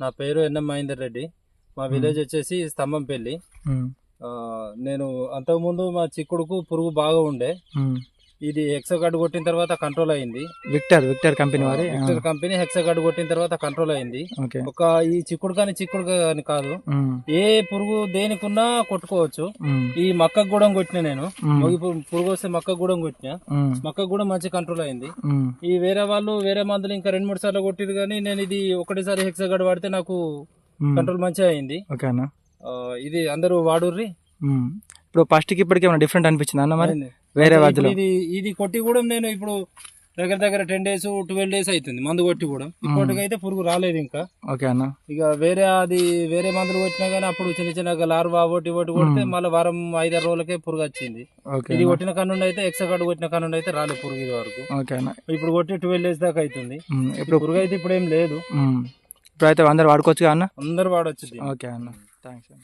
నా పేరు ఎన్ఎం మహేందర్ రెడ్డి. మా విలేజ్ వచ్చేసి స్తంభంపల్లి. ఉమ్, ఆ, నేను అంతకుముందు మా చిక్కుడుకు పురుగు బాగా ఉండే. ఇది హెక్సగాడ్ కొట్టిన తర్వాత కంట్రోల్ అయింది. విక్టర్ విక్టర్ కంపెనీ వారి? విక్టర్ కంపెనీ హెక్సగాడ్ కొట్టిన తర్వాత కంట్రోల్ అయింది. ఒక ఈ చిక్కుడు కానీ చిక్కుడు కానీ కాదు. ఏ పురుగు దేనికున్నా కొట్టుకోవచ్చు. ఈ మక్కకు కూడా కొట్టిన నేను. పురుగు వస్తే మక్కకు కూడా కొట్టిన. ఉమ్, మక్కకు కూడా మంచి కంట్రోల్ అయింది. ఈ వేరే వాళ్ళు వేరే మందులు ఇంకా రెండు మూడు సార్లు కొట్టిరు కానీ నేను ఇది ఒకటేసారి హెక్సగాడ్ వాడితే నాకు. కంట్రోల్ మంచిగా అయింది. ఇది అందరూ వాడుర్రి. ఇప్పుడు ఫస్ట్కి ఇప్పటికి ఏమైనా డిఫరెంట్ అనిపించింది అన్న మరి. వేరే ఇప్పుడు వాటిలో. ఇది ఇది కొట్టి కూడా నేను ఇప్పుడు దగ్గర దగ్గర టెన్ డేస్ ట్వెల్వ్ డేస్ అవుతుంది మందు కొట్టి కూడా. ఇప్పటికైతే పురుగు రాలేదు ఇంకా. ఓకే అన్న. ఇక వేరే అది వేరే మందులు కొట్టినా కానీ అప్పుడు చిన్న చిన్న లార్వా ఒకటి ఒకటి కొడితే మళ్ళీ వారం ఐదారు రోజులకే పురుగు వచ్చింది. ఇది కొట్టిన కన్నుండి అయితే ఎక్సగాడు కొట్టిన కన్నుండి అయితే రాలేదు పురుగు ఇది వరకు. ఓకే అన్న. ఇప్పుడు కొట్టి ట్వెల్వ్ డేస్ దాకా అవుతుంది ఇప్పుడు పురుగు అయితే ఇప్పుడు ఏం లేదు. ఉమ్, ఇప్పుడైతే అందరు వాడుకోవచ్చు అన్న? అందరు వాడొచ్చింది ఓకే అన్న. థ్యాంక్స్ అన్న.